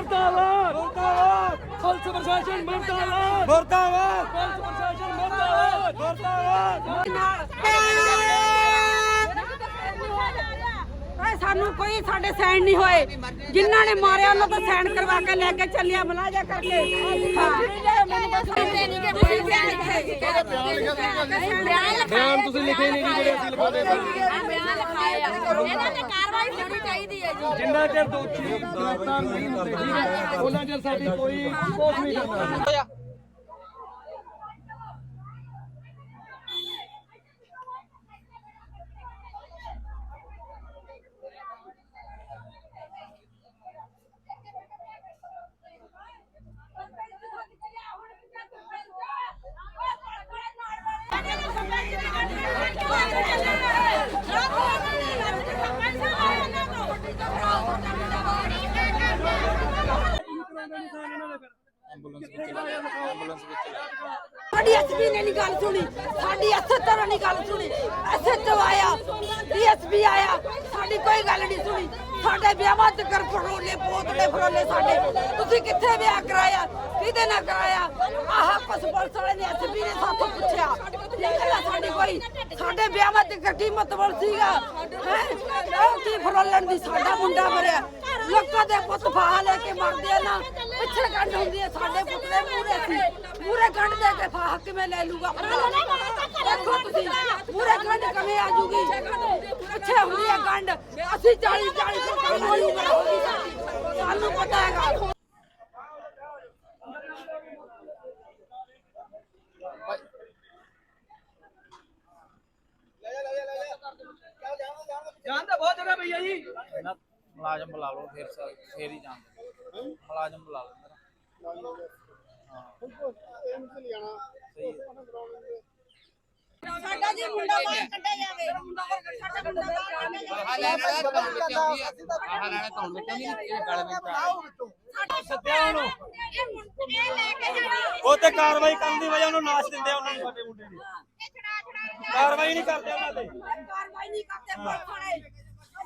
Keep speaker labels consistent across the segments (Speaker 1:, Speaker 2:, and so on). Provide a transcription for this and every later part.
Speaker 1: ਮਰਦਾਬਾਦ। ਮਰਦਾਬਾਦ। Police ਪ੍ਰਸ਼ਾਸਨ ਮਰਦਾਬਾਦ। ਮਰਦਾਬਾਦ।
Speaker 2: Police ਪ੍ਰਸ਼ਾਸਨ ਮਰਦਾਬਾਦ। ਮਰਦਾਬਾਦ। ਸਾਨੂੰ ਕੋਈ ਸਾਡੇ ਸੈਨ ਨਹੀਂ ਹੋਏ। ਜਿਨ੍ਹਾਂ ਨੇ ਮਾਰਿਆ ਉਹਨਾਂ ਤੋਂ ਸੈਨ ਕਰਵਾ ਕੇ ਲੈ ਕੇ ਚੱਲਿਆ ਮਲਾਜਾ ਕਰਕੇ।
Speaker 3: ਹਾਂ ਬਿਆਨ ਤੁਸੀਂ ਲਿਖੇ ਨਹੀਂ ਜਿਹੜੇ ਅਸੀਂ ਲਿਖਾ ਦੇ ਲਿਖਾਉਂਦੇ
Speaker 4: ਇਹਨਾਂ ਤੇ ਕਾਰਵਾਈ ਹੋਣੀ ਚਾਹੀਦੀ ਹੈ ਜੀ।
Speaker 1: ਜਿੰਨਾ ਚਿਰ ਦੋਸ਼ੀ ਗ੍ਰਿਫਤਾਰ ਨਹੀਂ ਹੁੰਦੇ ਠੀਕ ਹੈ ਉਹਨਾਂ ਚਿਰ ਸਾਡੀ ਕੋਈ ਸਪੋਰਟ ਨਹੀਂ ਕਰਨਾ
Speaker 2: ਸਾਡੀ ਐਸਪੀ ਨੇ ਨਹੀਂ ਗੱਲ ਸੁਣੀ। ਸਾਡੀ ਐਸਐਚਓ ਨੇ ਗੱਲ ਸੁਣੀ। ਐਸਐਚਓ ਆਇਆ ਡੀਐਸਪੀ ਆਇਆ। ਸਾਡੀ ਕੋਈ ਗੱਲ ਨਹੀਂ ਸੁਣੀ। ਸਾਡੇ ਵਿਆਹਾਂ ਤੇ ਕਰ ਫਰੋਲੇ ਪੋਤਲੇ ਫਰੋਲੇ ਸਾਡੇ। ਤੁਸੀਂ ਕਿੱਥੇ ਵਿਆਹ ਕਰਾਇਆ? ਕਿਹਦੇ ਨਾਲ ਕਰਾਇਆ? ਆਹ ਕੁਛ ਪੁਲਿਸ ਵਾਲੇ ਨੇ ਐਸਪੀ ਨੇ ਸਾਥੋਂ ਪੁੱਛਿਆ। ਇਹ ਸਾਡੀ ਕੋਈ। ਸਾਡੇ ਵਿਆਹਾਂ ਤੇ ਕੀ ਮਤਵਲ ਸੀਗਾ। ਹੈ? ਉਹ ਕੀ ਫਰੋਲਣ ਦੀ? ਸਾਡਾ ਮੁੰਡਾ ਮਰਿਆ। ਲੋਕਾਂ ਦੇ ਪੁੱਤ ਫਾਹ ਲੈ ਕੇ ਮਰਦੇ ਆ ਨਾ। ਪਿੱਛੇ ਗੰਢ ਹੁੰਦੀ ਹੈ ਸਾਡੇ ਪੁੱਤ ਦੇ ਮੂਹਰੇ ਸੀ ਮੂਹਰੇ ਗੰਢ ਦੇ ਕੇ ਫਾਹ ਕਿਵੇਂ ਲੈ ਲੂਗਾ ਦੇਖੋ ਤੁਸੀਂ ਮੂਹਰੇ ਗੰਢ ਕਿਵੇਂ ਆ ਜੂਗੀ? ਪਿੱਛੇ ਹੁੰਦੀ ਹੈ ਗੰਢ ਅਸੀਂ 40 40 ਤੋਂ ਕੰਮ ਹੋਈ ਉਮਰ ਹੋ ਗਈ ਸਾਡੀ ਸਾਨੂੰ ਪਤਾ ਹੈਗਾ।
Speaker 1: ਜਾਣਦਾ ਬਹੁਤ ਜਗ੍ਹਾ ਪਈ ਜੀ।
Speaker 5: ਮੁਲਾਜ਼ਮ ਬੁਲਾ ਲਓ ਫਿਰ ਸ- ਫਿਰ ਹੀ ਜਾਣ ਮੁਲਾਜ਼ਮ ਬੁਲਾ ਲਓ ਮੇਰਾ।
Speaker 4: ਸਾਡਾ ਜੀ ਮੁੰਡਾ ਬਾਹਰ ਕੱਢਿਆ ਜਾਵੇ। ਸਾਡਾ ਮੁੰਡਾ ਬਾਹਰ ਕੱਢਿਆ ਜਾਵੇ।
Speaker 1: ਸੱਦਿਆ ਉਹਨੂੰ।
Speaker 4: ਇਹ ਮੁੰਡੇ ਇਹ ਲੈ ਕੇ ਜਾਣਾ।
Speaker 1: ਉਹ ਤੇ ਕਾਰਵਾਈ ਕਰਨ ਦੀ ਵਜ੍ਹਾ ਉਹਨੂੰ ਨਾਸ਼ ਦਿੰਦੇ ਆ ਉਹਨਾਂ ਨੂੰ। ਸਾਡੇ ਮੁੰਡੇ ਨੂੰ
Speaker 4: ਇਹ ਛੜਾ ਛੜਾ
Speaker 1: ਕਾਰਵਾਈ ਨਹੀਂ ਕਰਦੇ ਉਹਨਾਂ ਤੇ।
Speaker 2: ਕਾਰਵਾਈ ਨਹੀਂ ਕਰਦੇ ਪੁਲਿਸ ਵਾਲੇ।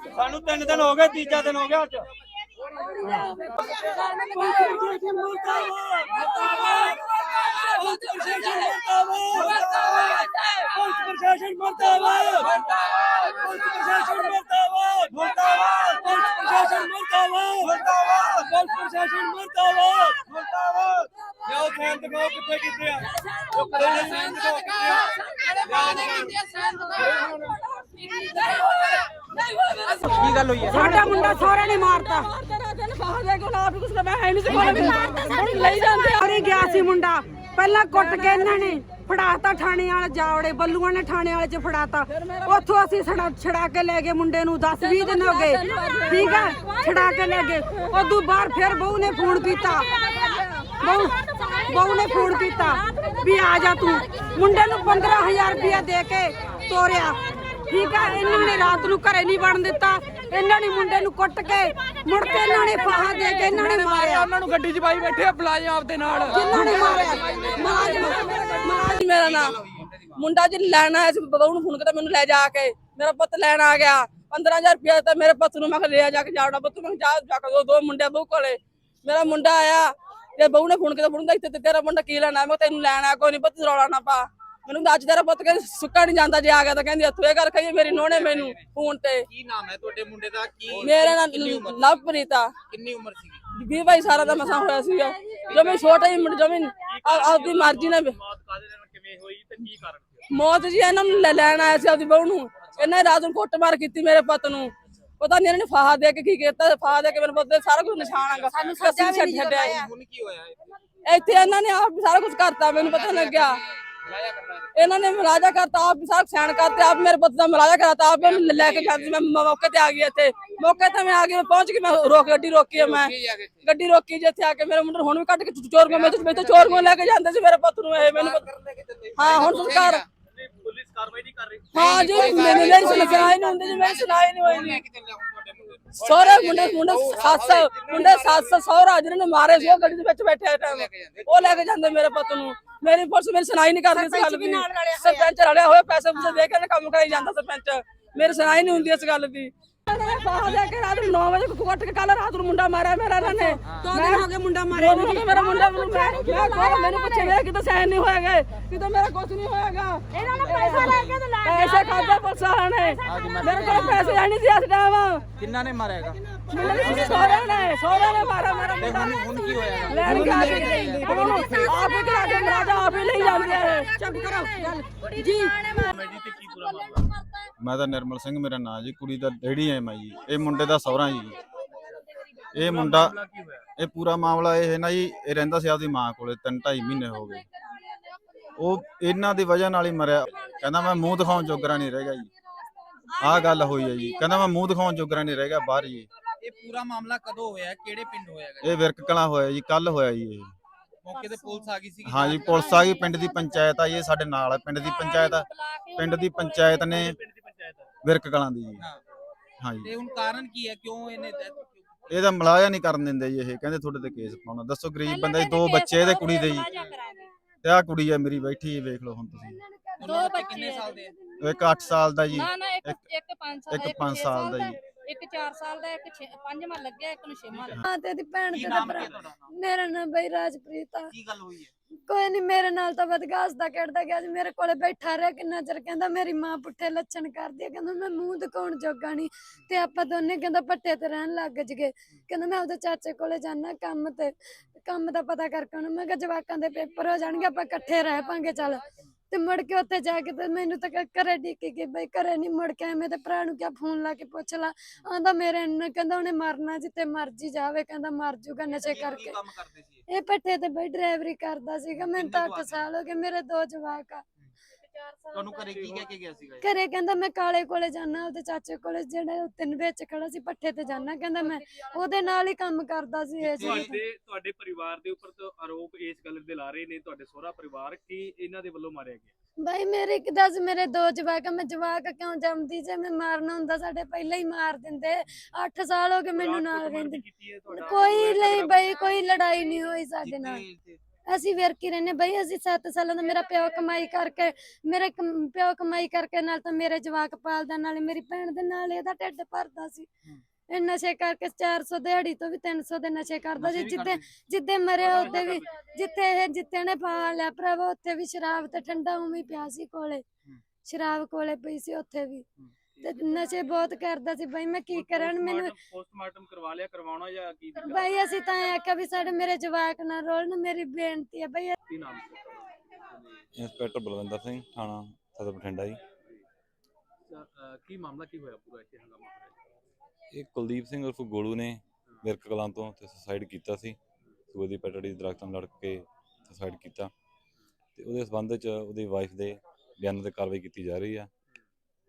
Speaker 1: ਸਾਨੂੰ ਤਿੰਨ ਦਿਨ ਹੋ ਗਏ ਤੀਜਾ ਦਿਨ ਹੋ ਗਿਆ ਅੱਜ ਪੁਲਿਸ ਪ੍ਰਸ਼ਾਸਨ ਮੁਰਦਾਬਾਦ ਪੁਲਿਸ ਪ੍ਰਸ਼ਾਸਨ ਮੁਰਦਾਬਾਦ ਮੁਰਦਾਬਾਦ ਪ੍ਰਸ਼ਾਸਨ ਮੁਰਦਾਬਾਦ ਮੁਰਦਾਬਾਦ ਪ੍ਰਸ਼ਾਸਨ ਮੁਰਦਾਬਾਦ ਮੁਰਦਾਬਾਦ ਲਿਆਓ ਸੈਨ ਦਿਖਾਓ ਕਿੱਥੇ ਕਿੱਥੇ ਆ ਉਹ ਸੈਨ ਦਿਖਾਓ ਕਿੱਥੇ ਆ
Speaker 5: ਕੀ ਗੱਲ ਹੋਈ ਹੈ।
Speaker 2: ਸਾਡਾ ਮੁੰਡਾ ਸਹੁਰੇ ਨੇ ਮਾਰਤਾ। ਲਈ ਜਾਂਦੇ ਆ ਗਿਆ ਸੀ ਮੁੰਡਾ। ਪਹਿਲਾਂ ਕੁੱਟ ਕੇ ਇਹਨਾਂ ਨੇ ਫੜਾਤਾ ਥਾਣੇ ਵਾਲੇ ਜਾਵੜੇ ਬੱਲੂਆਂ ਨੇ ਥਾਣੇ ਵਾਲੇ ਚ ਫੜਾਤਾ। ਉੱਥੋਂ ਅਸੀਂ ਛੜਾ ਛੜਾ ਕੇ ਲੈ ਗਏ ਮੁੰਡੇ ਨੂੰ 10 20 ਦਿਨ ਹੋ ਗਏ। ਠੀਕ ਹੈ? ਛੜਾ ਕੇ ਲੈ ਗਏ। ਉਦੋਂ ਬਾਅਦ ਫਿਰ ਬਹੂ ਨੇ ਫੋਨ ਕੀਤਾ। ਬਹੂ ਬਹੂ ਨੇ ਫੋਨ ਕੀਤਾ ਵੀ ਆ ਜਾ ਤੂੰ। ਮੁੰਡੇ ਨੂੰ 15000 ਰੁਪਇਆ ਦੇ ਕੇ ਤੋਰਿਆ। ਠੀਕ ਹੈ ਇਹਨਾਂ ਨੇ ਰਾਤ ਨੂੰ ਘਰੇ ਨਹੀਂ ਵੜਨ ਦਿੱਤਾ। ਇਹਨਾਂ ਨੇ ਮੁੰਡੇ ਨੂੰ ਕੁੱਟ ਕੇ ਮੁੜ ਕੇ ਇਹਨਾਂ ਨੇ ਫਾਹਾ ਦੇ ਕੇ ਇਹਨਾਂ ਨੇ ਮਾਰਿਆ।
Speaker 6: ਉਹਨਾਂ ਨੂੰ ਗੱਡੀ 'ਚ ਪਾਈ ਬੈਠੇ ਆ ਬੁਲਾਏ ਆਪਦੇ ਨਾਲ।
Speaker 2: ਜਿਨ੍ਹਾਂ ਨੇ ਮਾਰਿਆ?
Speaker 6: ਮੇਰਾ ਨਾਮ ਮੁੰਡਾ ਜੀ ਲੈਣ ਆਇਆ ਸੀ ਬਹੂ ਨੂੰ ਫੋਨ ਕੀਤਾ ਮੈਨੂੰ ਲੈ ਜਾ ਕੇ। ਮੇਰਾ ਪੁੱਤ ਲੈਣ ਆ ਗਿਆ। 15000 ਰੁਪਇਆ ਤਾਂ ਮੇਰੇ ਪੁੱਤ ਨੂੰ ਮੈਂ ਕਿਹਾ ਲੈ ਜਾ ਕੇ ਜਾਵੜਾ ਪੁੱਤ ਮੈਂ ਜਾ ਜਾ ਕੇ ਦੋ ਮੁੰਡੇ ਬਹੂ ਕੋਲੇ। ਮੇਰਾ ਮੁੰਡਾ ਆਇਆ। ਤੇ ਬਹੂ ਨੇ ਫੋਨ ਕੀਤਾ ਬਹੂ ਦਾ ਇੱਥੇ ਤੇਰਾ ਮੁੰਡਾ ਕੀ ਲੈਣਾ ਮੈਂ ਤੈਨੂੰ ਲੈਣਾ ਕੋਈ ਨਹੀਂ ਪੁੱਤ ਰੌਲਾ ਨਾ ਪਾ। ਮੈਨੂੰ ਤੇਰਾ ਪੁੱਤ ਕਹਿੰਦੀ ਸੁੱਕਾ ਨਹੀਂ ਜਾਂਦਾ ਜੇ ਆ ਗਿਆ ਤਾਂ ਕਹਿੰਦੀ ਹੱਥੋਂ ਇਹ ਗੱਲ ਕਹੀ ਮੇਰੀ ਨੋਹਣੇ ਮੈਨੂੰ ਫੋਨ ਤੇ।
Speaker 5: ਕੀ ਨਾਮ ਹੈ ਤੁਹਾਡੇ ਮੁੰਡੇ ਦਾ? ਕੀ
Speaker 6: ਮੇਰੇ ਨਾਲ ਲਵਪ੍ਰੀਤਾ
Speaker 5: ਕਿੰਨੀ ਉਮਰ ਸੀਗੀ?
Speaker 6: ਵੀਹ ਬਾਈ ਸਾਰਾ ਦਾ ਮਸਾ ਹੋਇਆ ਸੀਗਾ। ਜਮੇ ਛੋਟਾ ਹੀ ਮੁੰਡਾ ਜਮੇ ਆਪਦੀ ਮਰਜ਼ੀ ਨਾਲ
Speaker 5: ਮੌਤ ਕਾਦੇ ਨਾਲ ਕਿਵੇਂ ਹੋਈ ਤੇ ਕੀ ਕਾਰਨ ਸੀ?
Speaker 6: ਮੌਤ ਜੀ ਇਹਨਾਂ ਨੂੰ ਲੈ- ਲੈਣ ਆਇਆ ਸੀ ਆਪਦੀ ਬਹੂ ਨੂੰ। ਇਹਨਾਂ ਨੇ ਰਾਤ ਨੂੰ ਕੁੱਟਮਾਰ ਕੀਤੀ ਮੇਰੇ ਪੁੱਤ ਨੂੰ। ਪਤਾ ਨਹੀਂ ਇਹਨਾਂ ਨੇ ਫਾਹਾ ਦੇ ਕੇ ਕੀ ਕੀਤਾ ਫਾਹਾ ਦੇ ਕੇ ਮੇਰੇ ਪੁੱਤ ਦੇ ਸਾਰਾ ਕੁਝ ਨਿਸ਼ਾਨ ਆਗਾ ਸਾਨੂੰ ਸੱਜਾ ਵੀ ਨਹੀਂ ਛੱਡਿਆ
Speaker 5: ਹੁਣ ਕੀ ਹੋਇਆ ਹੈ
Speaker 6: ਇੱਥੇ ਇਹਨਾਂ ਨੇ ਆਪ ਸਾਰਾ ਕੁਝ ਕਰਤਾ ਮੈਨੂੰ ਪਤਾ ਨੀ ਲੱਗਿਆ। ਇਹਨਾਂ ਨੇ ਮਲਾਜਾ ਕਰਤਾ ਆਪ ਸਾਰਾ ਸੈਣ ਕਰਤੇ ਆਪ ਮੇਰੇ ਪੁੱਤ ਦਾ ਮਲਾਜਾ ਕਰਾਤਾ ਆਪ ਮੈਨੂੰ ਲੈ ਕੇ ਜਾਂਦੀ ਮੈਂ ਮੌਕੇ ਤੇ ਆ ਗਈ ਇੱਥੇ। ਮੌਕੇ ਤੇ ਮੈਂ ਆ ਗਈ ਮੈਂ ਪਹੁੰਚ ਗਈ ਮੈਂ ਰੋਕ ਗੱਡੀ ਰੋਕੀ ਆ ਮੈਂ।
Speaker 5: ਕੀ
Speaker 6: ਗੱਡੀ ਰੋਕੀ ਜਿੱਥੇ ਆ ਕੇ ਮੇਰੇ ਮੁੰਡੇ ਨੂੰ ਹੁਣ ਵੀ ਕੱਢ ਕੇ ਚੋਰ ਗੋ ਮੈਂ ਤੇ ਚੋਰ ਗੋ ਲੈ ਕੇ ਜਾਂਦੇ ਸੀ ਮੇਰੇ ਪੁੱਤ ਨੂੰ ਇਹ ਮੈਨੂੰ ਹਾਂ ਹੁਣ ਸਰਕਾਰ
Speaker 5: ਪੁਲਿਸ ਕਾਰਵਾਈ ਨਹੀਂ ਕਰ ਰਹੀ।
Speaker 6: ਹਾਂ ਜੀ ਮੈਨੂੰ ਮੇਰੀ ਸੁਣਾਈ ਨਹੀਂ ਹੁੰਦੀ ਜੀ ਮੇਰੀ ਸੁਣਾਈ ਨਹੀਂ ਹੋਈ। ਸਹੁਰੇ ਮੁੰਡੇ ਮੁੰਡੇ ਸੱਸ ਮੁੰਡੇ ਸੱਸ ਸਹੁਰਾ ਜਿਹਨਾਂ ਨੇ ਮਾਰੇ ਸੀ ਉਹ ਗੱਡੀ ਦੇ ਵਿੱਚ ਬੈਠੇ ਟਾਈਮ ਉਹ ਲੈ ਕੇ ਜਾਂਦੇ ਮੇਰੇ ਪੁੱਤ ਨੂੰ। ਮੇਰੀ ਪੁਲਿਸ ਮੇਰੀ ਸੁਣਾਈ ਨਹੀਂ ਕਰਦੀ ਇਸ ਗੱਲ ਦੀ। ਸਰਪੰਚ ਰਲਿਆ ਹੋਇਆ ਪੈਸੇ ਪੂਸੇ ਦੇ ਕੇ ਕੰਮ ਕਰਾਈ ਜਾਂਦਾ ਸਰਪੰਚ। ਮੇਰੀ ਸੁਣਾਈ ਨਹੀਂ ਹੁੰਦੀ ਇਸ ਗੱਲ ਦੀ। ਫਾਹਾ ਦੇ ਕੇ ਰਾਤ ਨੂੰ 9 ਵਜੇ ਕੁੱਟ ਕੇ ਕੱਲ ਰਾਤ ਨੂੰ ਮੁੰਡਾ ਮਾਰਿਆ ਮੇਰਾ ਇਹਨਾਂ ਨੇ।
Speaker 7: ਦੋ ਦਿਨ ਹੋ ਗਏ ਮੁੰਡਾ ਮਾਰੇ
Speaker 6: ਹੋ ਗਏ ਮੇਰਾ ਮੁੰਡਾ ਮੈਨੂੰ ਮੈਂ ਮੈਂ ਕੋਲ ਮੈਨੂੰ ਪੁੱਛੇ ਵੇ ਕਿਤੇ ਸੈਨ ਨਹੀਂ ਹੋਏਗਾ ਕਿਤੇ ਮੇਰਾ ਕੁਝ ਨਹੀਂ ਹੋਏਗਾ।
Speaker 4: ਇਹਨਾਂ ਨੇ ਪੈਸਾ ਲੈ ਕੇ ਤੇ ਲੈ
Speaker 6: ਪੈਸੇ ਖਾਦੇ ਪੁਲਿਸ ਨੇ। ਮੇਰੇ ਕੋਲ ਪੈਸੇ ਹੈ ਨਹੀਂ ਸੀ ਇਸ ਟਾਈਮ।
Speaker 5: ਕਿੰਨਾ ਨੇ ਮਾਰਿਆਗਾ
Speaker 6: ਮੈਨੂੰ ਸੋਹਰੇ ਨੇ ਸੋਹਰੇ ਨੇ ਮਾਰਿਆ ਮੇਰਾ ਮੁੰਡਾ।
Speaker 5: ਹੁਣ ਕੀ ਹੋਇਆ?
Speaker 6: ਲੈਣ ਕੇ ਆ ਕੇ ਹੁਣ ਆਪ ਹੀ ਕਰਾ ਕੇ ਮਰਾਜਾ ਆਪ ਹੀ ਲਈ ਜਾਂਦੇ
Speaker 7: ਚੁੱਪ ਕਰੋ ਜੀ।
Speaker 8: ਮੈਂ ਤਾਂ ਨਿਰਮਲ ਸਿੰਘ ਮੇਰਾ ਨਾਂ ਜੀ ਕੁੜੀ ਦਾ ਡੈਡੀ ਐ ਮੈਂ ਜੀ ਇਹ ਮੁੰਡੇ ਦਾ ਸਹੁਰਾ ਜੀ। ਇਹ ਮੁੰਡਾ ਇਹ ਪੂਰਾ ਮਾਮਲਾ ਇਹ ਹੈ ਨਾ ਜੀ ਇਹ ਰਹਿੰਦਾ ਸੀ ਆਪਦੀ ਮਾਂ ਕੋਲੇ ਤਿੰਨ ਢਾਈ ਮਹੀਨੇ ਹੋ ਗਏ। ਉਹ ਇਹਨਾਂ ਦੀ ਵਜ੍ਹਾ ਨਾਲ ਹੀ ਮਰਿਆ। ਕਹਿੰਦਾ ਮੈਂ ਮੂੰਹ ਦਿਖਾਉਣ ਜੋਗਰਾ ਨਹੀਂ ਰਹਿ ਗਿਆ ਜੀ। ਆਹ ਗੱਲ ਹੋਈ ਹੈ ਜੀ। ਕਹਿੰਦਾ ਮੈਂ ਮੂੰਹ ਦਿਖਾਉਣ ਜੋਗਰਾ ਨਹੀਂ ਰਹਿ ਗਿਆ ਬਾਹਰ ਜੀ।
Speaker 5: ਇਹ ਪੂਰਾ ਮਾਮਲਾ ਕਦੋਂ ਹੋਇਆ? ਕਿਹੜੇ ਪਿੰਡ ਹੋਇਆਗਾ
Speaker 8: ਇਹ ਵਿਰਕ ਕਲਾ ਹੋਇਆ ਜੀ ਕੱਲ ਹੋਇਆ ਜੀ ਇਹ।
Speaker 5: ਮੌਕੇ ਤੇ ਪੁਲਿਸ ਆ ਗਈ ਸੀ
Speaker 8: ਹਾਂ ਜੀ ਪੁਲਿਸ ਆ ਗਈ ਪਿੰਡ ਦੀ ਪੰਚਾਇਤ ਆ ਇਹ ਸਾਡੇ ਨਾਲ ਹੈ ਪਿੰਡ ਦੀ ਪੰਚਾਇਤ ਆ। ਪਿੰਡ ਦੀ ਪੰਚਾਇਤ ਨੇ ਵਿਰਕ ਕਲਾਂ ਦੀ ਜੀ।
Speaker 5: ਹਾਂ।
Speaker 8: ਹਾਂ ਜੀ
Speaker 5: ਤੇ ਹੁਣ ਕਾਰਨ ਕੀ ਹੈ? ਕਿਉਂ ਇਹਨੇ death ਕਿਉਂ-
Speaker 8: ਇਹਦਾ ਮਲਾਇਆ ਨਹੀਂ ਕਰਨ ਦਿੰਦੇ ਜੀ ਇਹ ਕਹਿੰਦੇ ਤੁਹਾਡੇ ਤੇ ਕੇਸ ਪਾਉਣਾ। ਦੱਸੋ ਗਰੀਬ ਬੰਦਾ ਜੀ ਦੋ ਬੱਚੇ ਇਹਦੇ ਕੁੜੀ ਦੇ ਜੀ। ਤੇ ਆਹ ਕੁੜੀ ਆ ਮੇਰੀ ਬੈਠੀ ਹੈ ਵੇਖ ਲਓ ਹੁਣ ਤੁਸੀਂ।
Speaker 5: ਦੋਨੋਂ ਬੱਚੇ ਕਿੰਨੇ ਸਾਲ ਦੇ ਆ?
Speaker 8: ਇੱਕ 8 ਸਾਲ ਦਾ ਜੀ।
Speaker 4: ਨਾ ਨਾ ਇੱਕ
Speaker 8: ਇੱਕ-
Speaker 4: ਇੱਕ 5 ਸਾਲ
Speaker 8: ਇੱਕ 5 ਸਾਲ ਦਾ। ਜੀ।
Speaker 4: ਇੱਕ 4 ਸਾਲ ਦਾ ਇੱਕ 5ਵਾਂ ਲੱਗਿਆ ਇੱਕ ਨੂੰ 6ਵਾਂ ਲੱਗਿਆ।
Speaker 7: ਹਾਂ ਤੇ ਦੀ ਭੈਣ ਤੇ
Speaker 5: ਨਾਮ
Speaker 7: ਭਰਾ
Speaker 5: ਹੈ?
Speaker 7: ਮੇਰਾ ਨਾਮ ਬਈ ਰਾਜਪ੍ਰੀਤ ਆ।
Speaker 5: ਕੀ ਗੱਲ ਹੋਈ ਹੈ?
Speaker 7: ਕੋਈ ਨਹੀਂ ਮੇਰੇ ਨਾਲ ਤਾਂ ਬਦਗਾਸ ਦਾ ਖੇਡਦਾ ਗਿਆ ਜੀ ਮੇਰੇ ਕੋਲੇ ਬੈਠਾ ਰਿਹਾ ਕਿੰਨਾ ਚਿਰ ਕਹਿੰਦਾ ਮੇਰੀ ਮਾਂ ਪੁੱਠੇ ਲੱਛਣ ਕਰਦੀ ਆ ਕਹਿੰਦਾ ਮੈਂ ਮੂੰਹ ਦਿਖਾਉਣ ਜੋਗਾ ਨਹੀਂ ਤੇ ਆਪਾਂ ਦੋਨੇ ਕਹਿੰਦਾ ਪੱਟੇ ਤੇ ਰਹਿਣ ਲੱਗ ਜਗੇ ਕਹਿੰਦਾ ਮੈਂ ਉਹਦੇ ਚਾਚੇ ਕੋਲੇ ਜਾਣਾ ਕੰਮ ਤੇ ਕੰਮ ਦਾ ਪਤਾ ਕਰਕੇ ਉਹਨੂੰ ਮੈਂ ਕਿਹਾ ਜਵਾਕਾਂ ਦੇ ਪੇਪਰ ਹੋ ਜਾਣਗੇ ਆਪਾਂ ਇਕੱਠੇ ਰਹਿ ਪਾਂਗੇ ਚੱਲ। ਤੇ ਮੁੜ ਕੇ ਉੱਥੇ ਜਾ ਕੇ ਤੇ ਮੈਨੂੰ ਤਾਂ ਘਰੇ ਡਿੱਕੀ ਗਈ ਬਈ ਘਰੇ ਨਹੀਂ ਮੁੜ ਕੇ ਐਵੇਂ ਤੇ ਭਰਾ ਨੂੰ ਕਿਹਾ ਫੋਨ ਲਾ ਕੇ ਪੁੱਛ ਲਾ। ਆਂਦਾ ਮੇਰੇ ਨੇ ਕਹਿੰਦਾ ਉਹਨੇ ਮਰਨਾ ਜਿੱਤੇ ਮਰਜ਼ੀ ਜਾਵੇ ਕਹਿੰਦਾ ਮਰ ਜੂਗਾ ਨਸ਼ੇ ਕਰਕੇ।
Speaker 5: ਕੀ ਕੰਮ ਕਰਦੇ ਸੀ ਇਹ?
Speaker 7: ਇਹ ਪੱਠੇ ਤੇ ਬਈ ਡਰਾਈਵਰੀ ਕਰਦਾ ਸੀਗਾ ਮੈਨੂੰ ਤਾਂ
Speaker 5: ਕਿੰਨੇ
Speaker 7: 8 ਸਾਲ ਹੋ ਗਏ ਮੇਰੇ ਦੋ ਜਵਾਕ ਆ।
Speaker 5: ਤੁਹਾਨੂੰ ਘਰੇ ਕੀ ਕਹਿ ਕੇ ਗਿਆ ਸੀਗਾ ਇਹ?
Speaker 7: ਘਰੇ ਕਹਿੰਦਾ ਮੈਂ ਕਾਲੇ ਕੋਲੇ ਜਾਣਾ ਉਹਦੇ ਚਾਚੇ ਕੋਲੇ ਜਿਹੜਾ ਉਹ ਤਿੰਨ ਵਿੱਚ ਖੜਾ ਸੀ ਪੱਠੇ ਤੇ ਜਾਣਾ ਕਹਿੰਦਾ ਮੈਂ ਉਹਦੇ ਨਾਲ ਹੀ ਕੰਮ ਕਰਦਾ ਸੀ ਇਹ
Speaker 3: ਤੁਹਾਡੇ ਤੁਹਾਡੇ ਪਰਿਵਾਰ ਦੇ ਉੱਪਰ ਤਾਂ ਆਰੋਪ ਇਸ ਗੱਲ ਦੇ ਲਾ ਰਹੇ ਨੇ ਤੁਹਾਡੇ ਸਹੁਰਾ ਪਰਿਵਾਰ ਕਿ ਇਹਨਾਂ ਦੇ ਵੱਲੋਂ ਮਾਰਿਆ ਗਿਆ?
Speaker 7: ਬਾਈ ਮੇਰੇ ਇੱਕ ਦਸ ਮੇਰੇ ਦੋ ਜਵਾਕ ਆ ਮੈਂ ਜਵਾਕ ਕਿਉਂ ਜੰਮਦੀ? ਜੇ ਮੈਂ ਮਾਰਨਾ ਹੁੰਦਾ ਸਾਡੇ ਪਹਿਲਾਂ ਹੀ ਮਾਰ ਦਿੰਦੇ। 8 ਸਾਲ ਹੋ ਗਏ ਮੈਨੂੰ ਨਾਲ ਰਹਿੰਦੇ। ਕੋਈ ਨਹੀਂ ਬਈ ਕੋਈ ਲੜਾਈ ਨਹੀਂ ਹੋਈ ਸਾਡੇ ਨਾਲ। ਅਸੀਂ ਵਿਰਕੀ ਰਹਿੰਦੇ ਬਈ ਅਸੀਂ 7 ਸਾਲਾਂ ਦਾ ਮੇਰਾ ਪਿਓ ਕਮਾਈ ਕਰਕੇ ਮੇਰੇ ਕਮ- ਪਿਓ ਕਮਾਈ ਕਰਕੇ ਨਾਲ ਤਾਂ ਮੇਰੇ ਜਵਾਕ ਪਾਲਦਾ ਨਾਲੇ ਮੇਰੀ ਭੈਣ ਦੇ ਨਾਲ ਇਹਦਾ ਢਿੱਡ ਭਰਦਾ ਸੀ।
Speaker 5: ਹੂੰ।
Speaker 7: ਇਹ ਨਸ਼ੇ ਕਰਕੇ 400 ਦਿਹਾੜੀ ਤੋਂ ਵੀ 300 ਦੇ ਨਸ਼ੇ ਕਰਦਾ ਸੀ। ਜਿੱਦੇ। ਜਿੱਦੇ ਮਰਿਆ ਉਹਦੇ ਵੀ ਜਿੱਥੇ ਇਹ ਜਿੱਤੇ ਨੇ ਪਾ ਲਿਆ ਭਰਾਵਾ ਉੱਥੇ ਵੀ ਸ਼ਰਾਬ ਤੇ ਠੰਡਾ ਉਵੇਂ ਹੀ ਪਿਆ ਸੀ ਕੋਲੇ। ਸ਼ਰਾਬ ਕੋਲੇ ਪਈ ਸੀ ਉੱਥੇ ਵੀ। ਤੇ ਨਸ਼ੇ ਬਹੁਤ ਕਰਦਾ ਸੀ ਬਈ ਮੈਂ ਕੀ ਕਰਾਂ? ਮੈਨੂੰ
Speaker 3: ਪੋਸਟਮਾਰਟਮ ਕਰਵਾ ਲਿਆ ਕਰਵਾਉਣਾ ਜਾਂ ਕੀ?
Speaker 7: ਬਈ ਅਸੀਂ ਤਾਂ ਇਹ ਆਖਿਆ ਵੀ ਸਾਡੇ ਮੇਰੇ ਜਵਾਕ ਨਾ ਰੋਲਣ ਮੇਰੀ ਬੇਨਤੀ ਹੈ ਬਈ।
Speaker 3: ਕੀ ਨਾਮ?
Speaker 9: ਇੰਸਪੈਕਟਰ ਬਲਵਿੰਦਰ ਸਿੰਘ ਥਾਣਾ ਸਦਰ ਬਠਿੰਡਾ ਜੀ।
Speaker 3: ਕੀ ਮਾਮਲਾ ਕੀ ਹੋਇਆ ਪੂਰਾ ਇੱਥੇ ਹੰਗਾਮਾ ਹੋਇਆ?
Speaker 9: ਇਹ ਕੁਲਦੀਪ ਸਿੰਘ ਉਰਫ ਗੋਲੂ ਨੇ ਵਿਰਕ ਕਲਾਂ ਤੋਂ ਤੇ ਸੁਸਾਈਡ ਕੀਤਾ ਸੀ। ਸੂਏ ਦੀ ਪੈਟੜੀ ਦੇ ਦਰਖਤਾਂ ਨਾਲ ਲੜ ਕੇ ਸੁਸਾਈਡ ਕੀਤਾ। ਤੇ ਉਹਦੇ ਸਬੰਧ ਚ ਉਹਦੀ ਵਾਈਫ ਦੇ ਬਿਆਨ ਤੇ ਕਾਰਵਾਈ ਕੀਤੀ ਜਾ ਰਹੀ ਆ।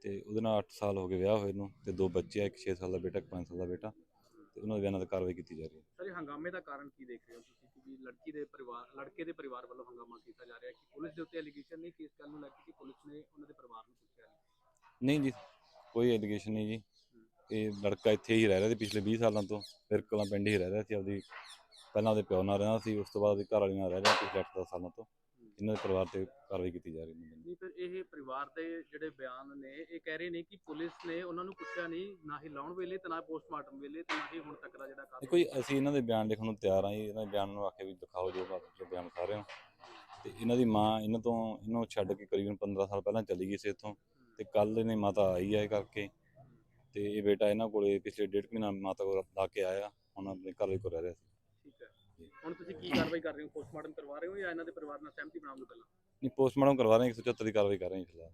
Speaker 9: ਤੇ ਉਹਦੇ ਨਾਲ 8 ਸਾਲ ਹੋ ਗਏ ਵਿਆਹ ਹੋਏ ਨੂੰ ਤੇ ਦੋ ਬੱਚੇ ਆ ਇੱਕ 6 ਸਾਲ ਦਾ ਬੇਟਾ ਇੱਕ 5 ਸਾਲ ਦਾ ਬੇਟਾ ਤੇ ਉਹਨਾਂ ਦੇ ਬਿਆਨਾਂ ਤੇ ਕਾਰਵਾਈ ਕੀਤੀ ਜਾ ਰਹੀ ਹੈ।
Speaker 3: ਸਰ ਇਹ ਹੰਗਾਮੇ ਦਾ ਕਾਰਨ ਕੀ ਦੇਖ ਰਹੇ ਹੋ ਤੁਸੀਂ? ਕਿ ਲੜਕੀ ਦੇ ਪਰਿਵਾਰ ਲੜਕੇ ਦੇ ਪਰਿਵਾਰ ਵੱਲੋਂ ਹੰਗਾਮਾ ਕੀਤਾ ਜਾ ਰਿਹਾ ਹੈ ਕਿ ਪੁਲਿਸ ਦੇ ਉੱਤੇ ਐਲੀਗੇਸ਼ਨ ਨਹੀਂ ਕਿ ਇਸ ਗੱਲ ਨੂੰ ਲੈ ਕੇ ਪੁਲਿਸ ਨੇ ਉਹਨਾਂ ਦੇ ਪਰਿਵਾਰ ਨੂੰ ਪੁੱਛਿਆ ਨਹੀਂ?
Speaker 9: ਜੀ ਕੋਈ ਐਲੀਗੇਸ਼ਨ ਨਹੀਂ ਜੀ। ਇਹ ਲੜਕਾ ਇੱਥੇ ਹੀ ਰਹਿ ਰਿਹਾ ਸੀ ਪਿਛਲੇ 20 ਸਾਲਾਂ ਤੋਂ ਵਿਰਕ ਕਲਾਂ ਪਿੰਡ ਹੀ ਰਹਿ ਰਿਹਾ ਸੀ ਆਪਦੀ ਪਹਿਲਾਂ ਉਹਦੇ ਪਿਓ ਨਾਲ ਰਹਿੰਦਾ ਸੀ ਉਸ ਤੋਂ ਬਾਅਦ ਉਹਦੀ ਘਰ ਵਾਲੀ ਨਾਲ ਰਹਿ ਰਿਹਾ ਪਿਛਲੇ 8-10 ਸਾਲਾਂ ਤੋਂ। ਇਹਨਾਂ ਦੇ ਪਰਿਵਾਰ ਤੇ ਕਾਰਵਾਈ ਕੀਤੀ ਜਾ ਰਹੀ ਹੈ
Speaker 3: ਨਹੀਂ ਫਿਰ ਇਹ ਪਰਿਵਾਰ ਦੇ ਜਿਹੜੇ ਬਿਆਨ ਨੇ ਇਹ ਕਹਿ ਰਹੇ ਨੇ ਕਿ ਪੁਲਿਸ ਨੇ ਉਹਨਾਂ ਨੂੰ ਪੁੱਛਿਆ ਨਹੀਂ ਨਾ ਹੀ ਲਾਉਣ ਵੇਲੇ ਤੇ ਨਾ ਪੋਸਟਮਾਰਟਮ ਵੇਲੇ ਤੇ ਨਾ ਹੀ ਹੁਣ ਤੱਕ ਦਾ ਜਿਹੜਾ
Speaker 9: ਦੇਖੋ ਜੀ ਅਸੀਂ ਇਹਨਾਂ ਦੇ ਬਿਆਨ ਲਿਖਣ ਨੂੰ ਤਿਆਰ ਹਾਂ ਜੀ। ਇਹਨਾਂ ਦੇ ਬਿਆਨ ਨੂੰ ਆਖੇ ਵੀ ਦਿਖਾਓ ਜੋ ਬਾਤ ਜੋ ਬਿਆਨ ਸਾਰੇ ਨੂੰ ਤੇ ਇਹਨਾਂ ਦੀ ਮਾਂ ਇਹਨਾਂ ਤੋਂ ਇਹਨੂੰ ਛੱਡ ਕੇ ਕਰੀਬਨ 15 ਸਾਲ ਪਹਿਲਾਂ ਚਲੀ ਗਈ ਸੀ ਇੱਥੋਂ। ਤੇ ਕੱਲ ਇਹਨੇ ਮਾਤਾ ਆਈ ਆ ਇਹ ਕਰਕੇ। ਤੇ ਇਹ ਬੇਟਾ ਇਹਨਾਂ ਕੋਲੇ ਪਿਛਲੇ ਡੇਢ ਮਹੀਨਾ ਮਾਤਾ ਕੋਲ ਲਾ ਕੇ ਆਇਆ। ਹੁਣ ਆਪਣੇ ਘਰ ਵਿੱਚ ਕੋ ਰਹਿ ਰਿਹਾ ਸੀ।
Speaker 3: ਹੁਣ ਤੁਸੀਂ ਕੀ ਕਾਰਵਾਈ ਕਰ ਰਹੇ ਹੋ? ਪੋਸਟਮਾਰਟਮ ਕਰਵਾ ਰਹੇ ਹੋ ਜਾਂ ਇਹਨਾਂ ਦੇ ਪਰਿਵਾਰ ਨਾਲ ਸਹਿਮਤੀ ਬਣਾਉਣ ਤੋਂ ਪਹਿਲਾਂ?
Speaker 9: ਨਹੀਂ ਪੋਸਟਮਾਰਟਮ ਕਰਵਾ ਰਹੇ ਹਾਂ 174 ਦੀ ਕਾਰਵਾਈ ਕਰ ਰਹੇ ਹਾਂ ਫਿਲਹਾਲ।